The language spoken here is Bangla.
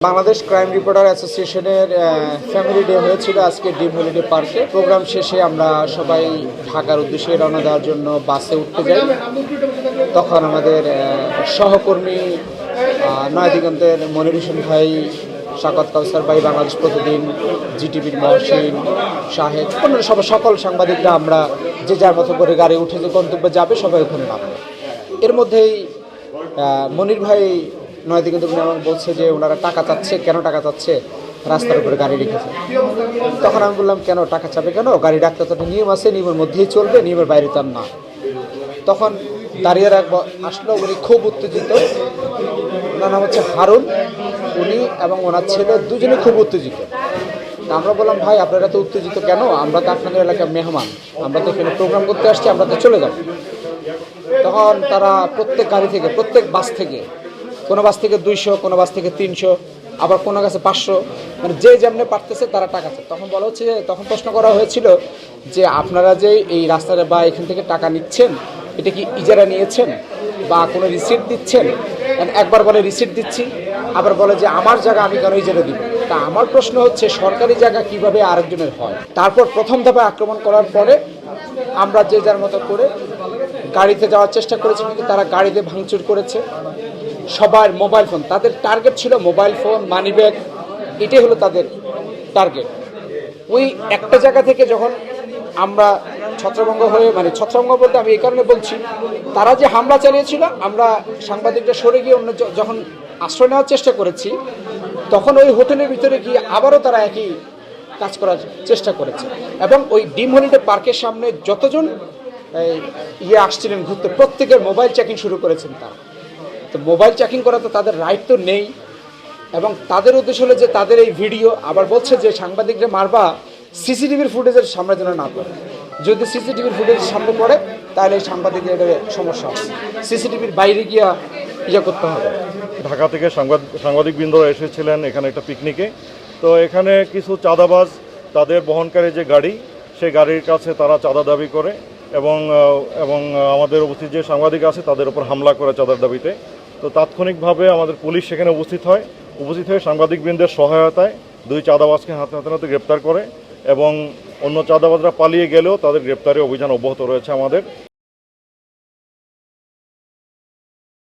বাংলাদেশ ক্রাইম রিপোর্টার অ্যাসোসিয়েশনের ফ্যামিলি ডে হয়েছিল আজকে ডিম হলিডে পার্কে। প্রোগ্রাম শেষে আমরা সবাই ঢাকার উদ্দেশ্যে রওনা দেওয়ার জন্য বাসে উঠতে যাই। তখন আমাদের সহকর্মী আহ, নয় দিগন্তের মনির ভাই শাকত কাউসার ভাই বাংলাদেশ প্রতিদিন জিটিভির মহসিন শাহেদ অন্য সব সকল সাংবাদিকরা আমরা যে যার মতো করে গাড়ি উঠে যে গন্তব্যে যাবে সবাই ওখানে নামবে। এর মধ্যেই মনির ভাই নয় দিকে তুমি আমাকে বলছে যে ওনারা টাকা চাচ্ছে, কেন টাকা চাচ্ছে? রাস্তার উপরে গাড়ি রেখেছে। তখন আমি বললাম, কেন টাকা চাবে কেন? গাড়ি ডাকতে তো একটা নিয়ম আছে, নিয়মের মধ্যেই চলবে, নিয়মের বাইরে তার না। তখন দাঁড়িয়ে রাখব আসলো, উনি খুব উত্তেজিত। ওনার নাম হচ্ছে হারুন। উনি এবং ওনার ছেলে দুজনে খুব উত্তেজিত। আমরা বললাম, ভাই, আপনারা তো উত্তেজিত কেন? আমরা তো আপনাদের এলাকার মেহমান। আমরা তো এখানে প্রোগ্রাম করতে আসছি, আমরা তো চলে যাব। তখন তারা প্রত্যেক গাড়ি থেকে, প্রত্যেক বাস থেকে কোনো বাস থেকে দুইশো, কোনো বাস থেকে তিনশো, আবার কোনো কাছে পাঁচশো। মানে যে যেমনি পারতেছে তারা টাকা চায়। তখন বলা হচ্ছে, তখন প্রশ্ন করা হয়েছিল যে আপনারা যে এই রাস্তাটা বা এখান থেকে টাকা নিচ্ছেন, এটা কি ইজারা নিয়েছেন বা কোনো রিসিট দিচ্ছেন? And একবার বলে রিসিট দিচ্ছি, আবার বলে যে আমার জায়গা আমি কেন ইজারা দিব? তা আমার প্রশ্ন হচ্ছে, সরকারি জায়গা কীভাবে আরেকজনের হয়? তারপর প্রথম ধাপে আক্রমণ করার পরে আমরা যে যার মতো করে গাড়িতে যাওয়ার চেষ্টা করেছে, কিন্তু তারা গাড়িতে ভাঙচুর করেছে। সবার মোবাইল ফোন, তাদের টার্গেট ছিল মোবাইল ফোন, মানি ব্যাগ, এটাই হলো তাদের টার্গেট। ওই একটা জায়গা থেকে যখন আমরা ছত্রভঙ্গ হয়ে মানে ছত্রভঙ্গ বলতে আমি এই কারণে বলছি, তারা যে হামলা চালিয়েছিল, আমরা সাংবাদিকরা সরে গিয়ে অন্য যখন আশ্রয় নেওয়ার চেষ্টা করেছি, তখন ওই হোটেলের ভিতরে গিয়ে আবারও তারা একই কাজ করার চেষ্টা করেছে। এবং ওই ডিম হলিডে পার্কের সামনে যতজন ইয়ে আসছিলেন ঘুরতে। প্রত্যেকের মোবাইল চেকিং শুরু করেছেন তারা। তো মোবাইল চেকিং করা তো তাদের রাইট তো নেই। এবং তাদের উদ্দেশ্য হলো যে তাদের এই ভিডিও আবার বলছে যে সাংবাদিকরা মারবা সিসিটিভির ফুটেজের সামনে যেন না পড়ে। যদি সিসিটিভির ফুটেজ সামনে পড়ে, তাহলে এই সাংবাদিকদের সমস্যা হবে। সিসিটিভির বাইরে গিয়া ইয়ে করতে হবে। ঢাকা থেকে সাংবাদ, সাংবাদিকবৃন্দরা এসেছিলেন এখানে একটা পিকনিকে তো এখানে কিছু চাঁদাবাজ, তাদের বহনকারী যে গাড়ি, সেই গাড়ির কাছে তারা চাঁদা দাবি করে। এবং এবং আমাদের উপস্থিত যে সাংবাদিক আছে তাদের উপর হামলা করে চাঁদার দাবিতে। তো তাৎক্ষণিকভাবে আমাদের পুলিশ সেখানে উপস্থিত হয়। উপস্থিত হয়ে সাংবাদিকবৃন্দের সহায়তায় দুই চাঁদাবাজকে হাতে হাতে হাতে গ্রেপ্তার করে এবং অন্য চাঁদাবাজরা পালিয়ে গেলেও তাদের গ্রেপ্তারে অভিযান অব্যাহত রয়েছে আমাদের।